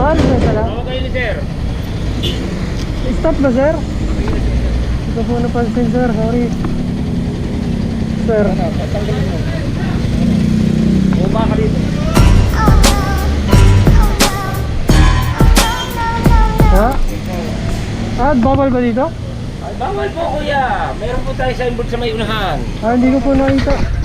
Saan ba sila? Kayo ni sir. Stop ba, sir? Ito po napansin, sir. Sorry. Sir. Baba ka dito. Ha? Ah, bawal ba dito? Ay, bawal po kuya. Meron po tayo signboard sa may unahan. Ah, hindi ko po nakita.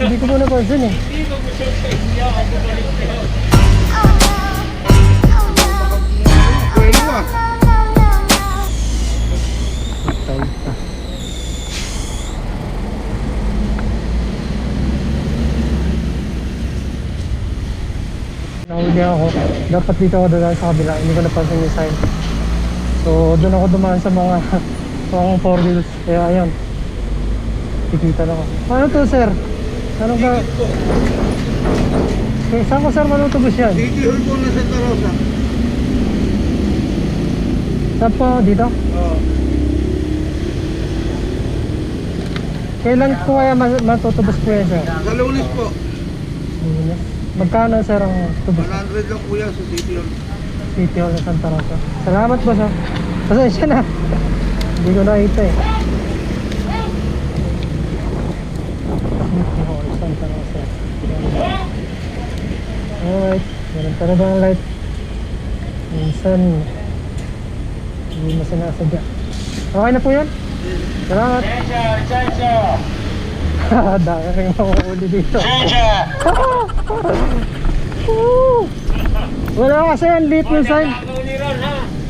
Hindi ko po napansin eh. Hindi gusto sa inyo. Ang bumalik kayo. Nahuli ako. Dapat dito ako dadaan sa kabila. Hindi ko napansin yung sign. So, doon ako dumaan sa mga mga four wheels. Kaya ayun. Kikita na ako. Ano to, sir? Ano ka? Eh, saan ko, sir, manutubos yan? City Hall po na Santa Rosa. Saan po? Dito? Oo. Kailan ko kaya ma- matutubos po yan, sir? Sa lunes po. Lunes. Magkano, sir, ang tubos? 100 lang po yan sa City Hall. City Hall ng Santa Rosa. Salamat po, sir. Pasensya na. Hindi ko nakita eh. City Hall, Santa Rosa. Alright. Meron pa ba ang light? Minsan, hindi mo sinasadya. Okay na po yan? Salamat. Lisensya, lisensya. Dami rin makuuli dito. Woo! Wala kasi ang lit ng sign.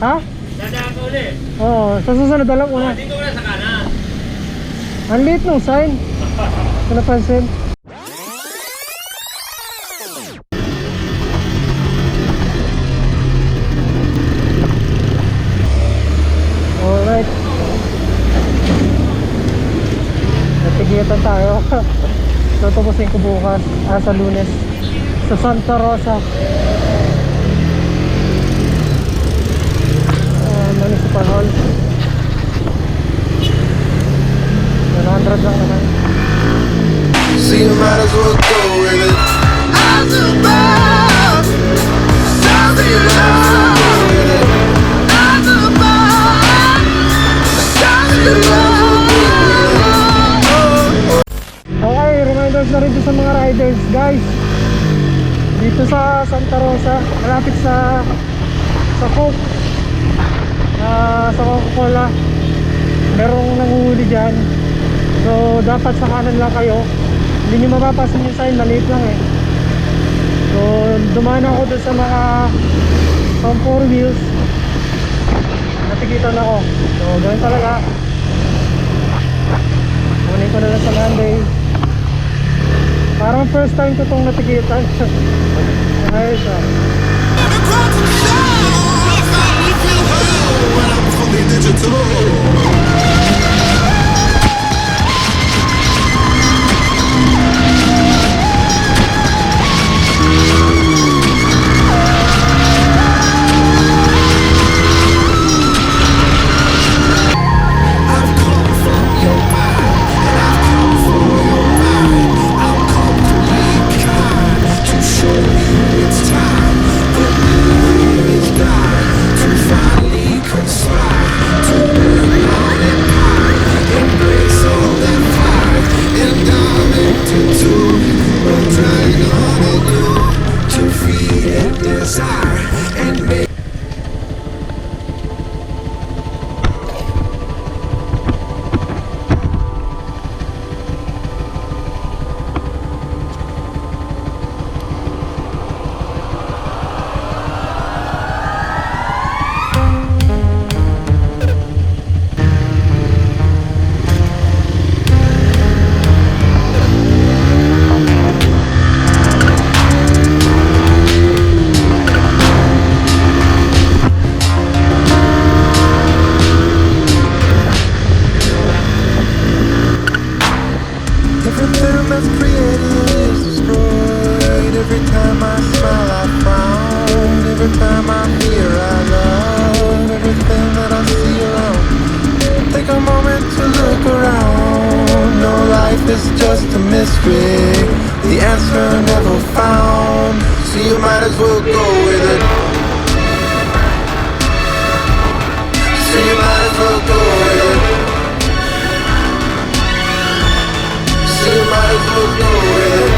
Ha. Dadaan ka uli. Oo, sa susunod Oh, una. dito ka na sa kanan. Ang lit ng sign. Kung napansin. Tutubusin ko bukas. Ah, lunes. Sa Santa Rosa. Riders, guys. Dito sa Santa Rosa, malapit sa sa Coke. ah, sa Coca-Cola. Merong nanguhuli dyan. So, dapat sa kanan lang kayo. Hindi nyo mapapasan yung sign, maliit lang eh. So, dumaan ako doon sa mga pang four wheels. Natikitan ako. So, ganun talaga. Kunin ko na lang sa Monday. Parang first time ko itong natikitan. Ayos ah. Was just a mystery. The answer never found. So you might as well go with it. So you might as well go with it. So you might as well go with it.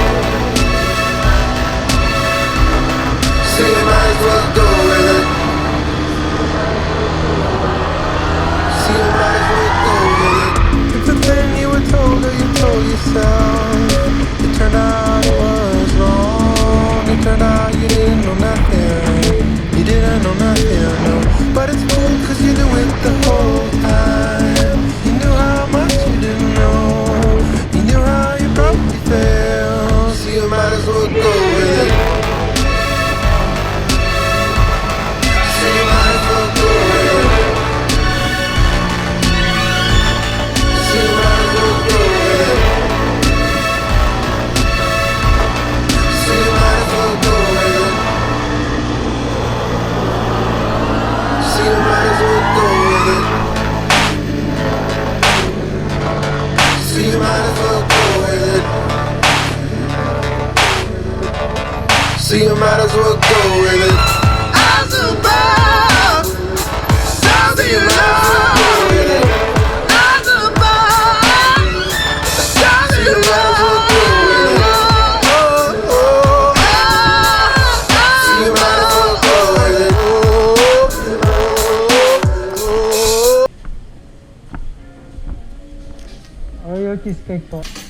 So you might as well go yourself. It turned out it was wrong. It turned out you didn't know nothing. You didn't know nothing, no. But it's cool cause you so you might as well go with it. Eyes above, sounds of love. Are you?